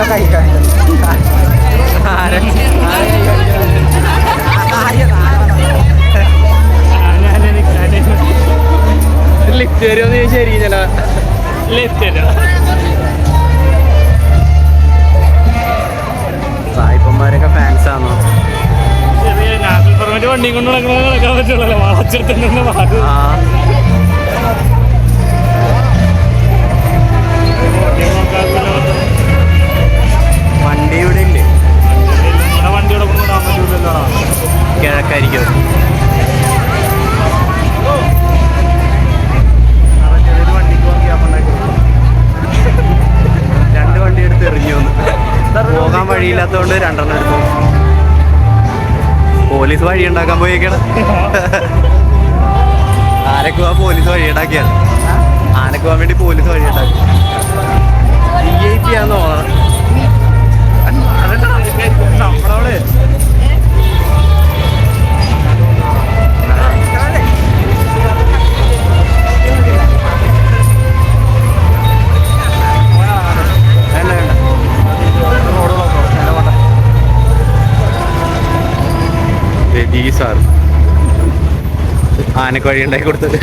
ഇവിടെ കഴിക്കാൻ ലിഫ്റ്റ് വരുമെന്ന് ചോദിച്ചായിരിക്കും ലിഫ്റ്റ് വരുമോ സായിപ്പന്മാരൊക്കെ ഫാൻസ് ആണോ? നാട്ടിൽ പെർമിറ്റ് വണ്ടി കൊണ്ട് നടക്കണേ നടക്കാൻ പറ്റുള്ളൂ. വളച്ചെടുത്തിട്ടുണ്ട് പോകാൻ രണ്ടെണ്ണം എടുത്തു. പോലീസ് വഴി ഉണ്ടാക്കാൻ പോയേക്കാണ്. ആനക്കുവ പോലീസ് വഴി ഉണ്ടാക്കിയാണ്. ആനക്ക് പോകാൻ വേണ്ടി പോലീസ് വഴി ഉണ്ടാക്കി. വി ഐ പി ആണെന്ന് തോന്നുന്നത് രവി സാർ ആനക്കോഴി ഉണ്ടാക്കി കൊടുത്തത്.